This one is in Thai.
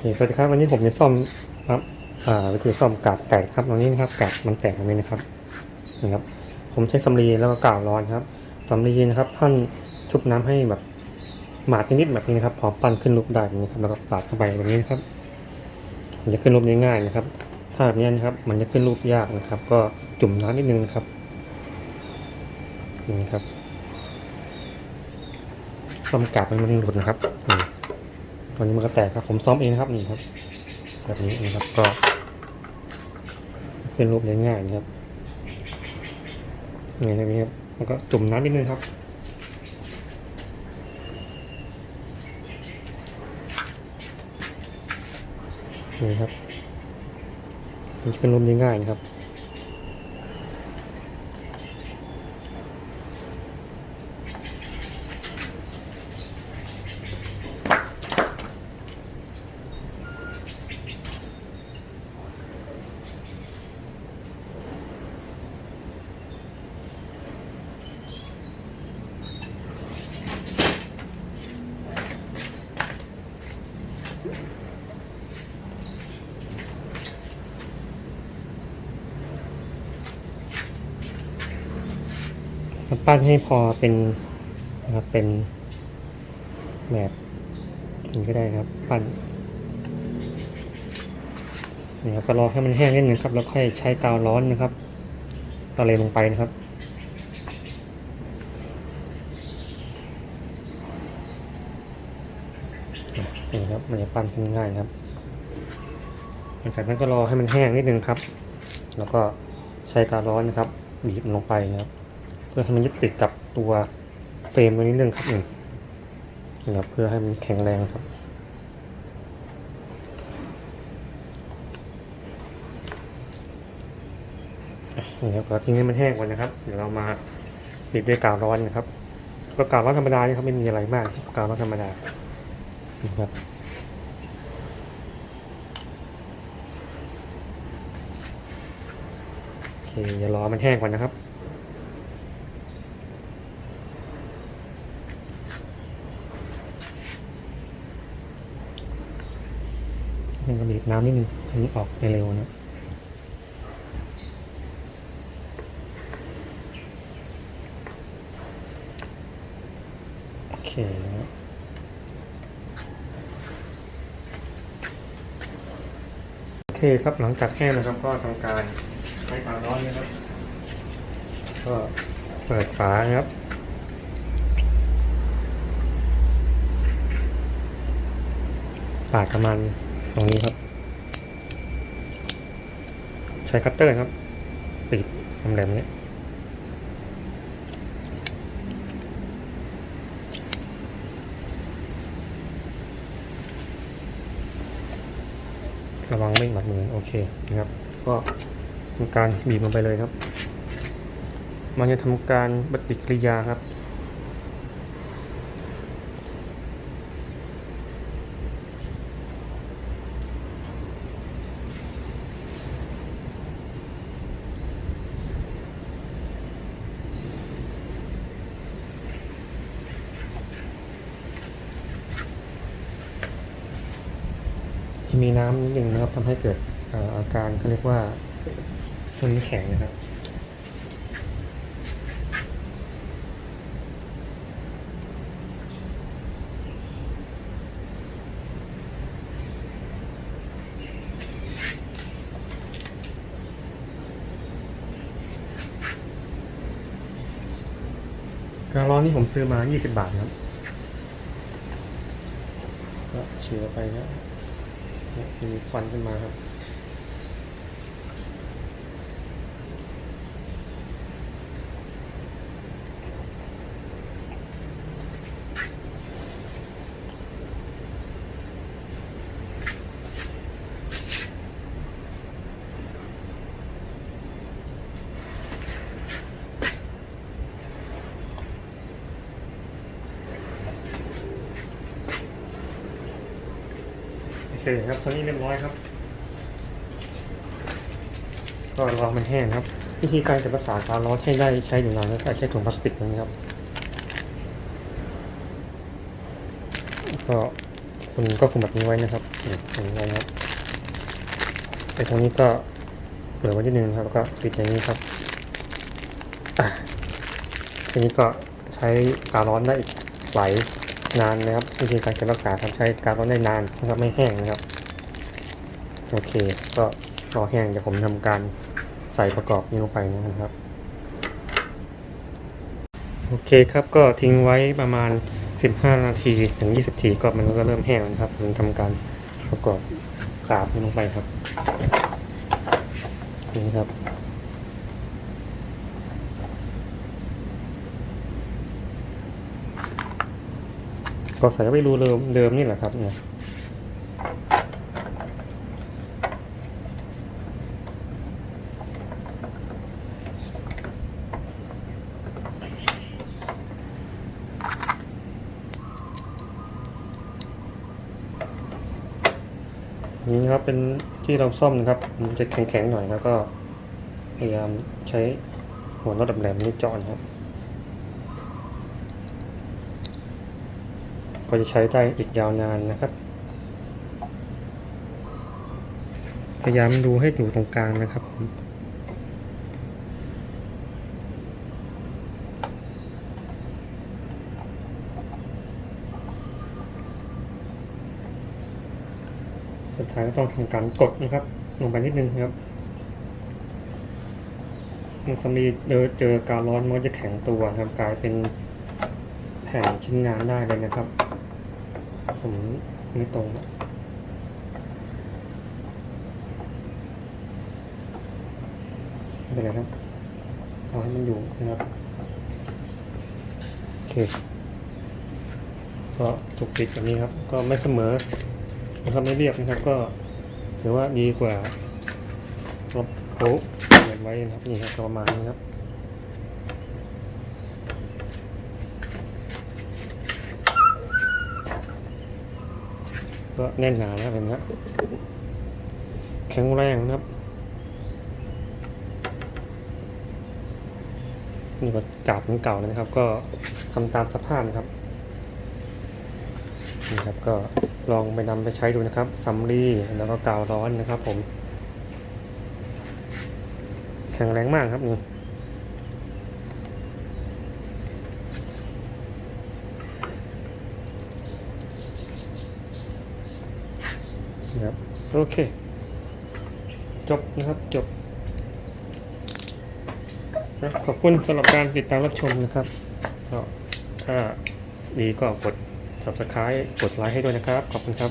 คสวัสดีครับวันนี้ผมจะซ่อมครับอ่าวิธีซ่อมกาดแตกครับตรงนี้นะครับกาดมันแตกตรงนี้นะครับนี่ครับ ผมใช้สำลีแล้วก็กาวร้อนครับสำลีนะครับ ท่านชุบน้ำให้แบบหมาดนิดๆแบบนี้นะครับ พอปั้นขึ้นรูปได้แบบนี้ครับแล้วก็ปาดเข้าไปแบบนี้นะครับมันจะขึ้นรูปง่ายๆนะครับ ถ้าแบบนี้นะครับ มันจะขึ้นรูปยากนะครับ ก็จุ่มน้ำนิดนึงนะครับนี่ครับซ่อมกาดมันมันหลุดนะครับ ตัวนี้มันก็แตกครับ ผมซ้อมเองนะครับนี่ครับ แบบนี้นะครับก็ขึ้นรูปได้ง่ายนะครับนี่นี้ครับ แล้วก็จุ่มน้ำนิดนึงครับนี่ครับมันจะขึ้นรูปได้ง่ายนะครับ ปั้นให้พอเป็นนะครับเป็นแบบนี้ก็ได้ครับ ปั้นนี่ครับก็รอให้มันแห้งนิดนึงครับ แล้วค่อยใช้กาวร้อนนะครับตะเลลงไปนะครับนี่ครับมันจะปั้นขึ้นง่ายครับหลังจากนั้นก็รอให้มันแห้งนิดนึงครับ แล้วก็ใช้กาวร้อนนะครับบีบลงไปนะครับ เพื่อให้มันยึดติดกับตัวเฟรมตัวนี้นึงครับหนึ่งนะครับเพื่อให้มันแข็งแรงครับนี่ครับก็ทิ้งให้มันแห้งก่อนนะครับ เดี๋ยวเรามาบีบด้วยกาวร้อนนะครับ ก็กาวร้อนธรรมดานี่ครับไม่มีอะไรมากครับกาวร้อนธรรมดานะครับโอเคเดี๋ยวรอมันแห้งก่อนนะครับ มันก็ บีบน้ำนิดนึงให้มันออกเร็วนะโอเคนะครับโอเคครับหลังจากแห้งนะครับก็ทำการใช้ความร้อนนะครับ ก็เปิดฝาครับปาดประมาณตรงนี้ครับ ใช้คัตเตอร์ครับปิดแหลมๆนี้ระวังไม่บาดมือโอเคนะครับ ก็ทำการบีบลงไปเลยครับ มันจะทำการปฏิกิริยาครับ มีน้ำนิดหนึ่งนะครับทำให้เกิดอาการเขาเรียกว่ามันแข็งนะครับการร้อนที่ผมซื้อมา 20 บาทครับก็เชื้อไปนะเนี่ย มีควันขึ้นมาครับ เคครับตอนนี้เรียบร้อยครับ ก็รอมันแห้งครับ วิธีการจะประสานการร้อนให้ได้ใช้อยู่นานก็ใช้ถุงพลาสติกอย่างนี้ครับ ก็คุณก็คุมแบบนี้ไว้นะครับอย่างนี้ไว้นะครับไอ้ตรงนี้ก็เหลือไว้นิดนึงครับแล้วก็ปิดอย่างนี้ครับอะทีนี้ก็ใช้การร้อนได้อีกหลาย นานนะครับวิธีการเก็บรักษาครับใช้การร้อนได้นานนะครับไม่แห้งนะครับโอเค ก็รอแห้งเดี๋ยวผมทำการใส่ประกอบนี้ลงไปนะครับโอเคครับก็ทิ้งไว้ประมาณ 15 นาทีถึง 20 นาทีก็มันก็เริ่มแห้งนะครับผมทำการประกอบกราบนี้ลงไปครับนี่ครับ ก็ใส่ไว้รูเดิมเดิมนี่แหละครับเนี่ยนี่ครับเป็นที่เราซ่อมนะครับมันจะแข็งๆหน่อยแล้วก็พยายามใช้หัวน็อตแหลมๆนี่เจาะนะครับ ก็จะใช้ได้อีกยาวนานนะครับ พยายามดูให้อยู่ตรงกลางนะครับผมสุดท้ายก็ต้องทำการกดนะครับ ลงไปนิดนึงครับมื่อสามีเจอเจอการร้อนมันจะแข็งตัวครับกลายเป็นแผ่นชิ้นงานได้เลยนะครับ ผมไม่ตรงไม่เป็นไรครับเอาให้มันอยู่นะครับ โอเค ก็จุกปิดแบบนี้ครับ ก็ไม่เสมอนะครับไม่เรียบนะครับ ก็ถือว่าดีกว่าลบโป๊ะเหมือนไว้นะครับ นี่ครับประมาณนี้ครับ ก็แน่นหนานะครับเห็นไหมครับแข็งแรงนะครับ นี่ก็กาบของเก่านะครับ ก็ทำตามสภาพนะครับนี่ครับก็ลองไปนำไปใช้ดูนะครับซัมรีแล้วก็กาวร้อนนะครับผม แข็งแรงมากครับนี่ นะครับโอเค จบนะครับจบนะขอบคุณสำหรับการติดตามรับชมนะครับก็ถ้าดีก็กด subscribe กดไลค์ให้ด้วยนะครับ ขอบคุณครับ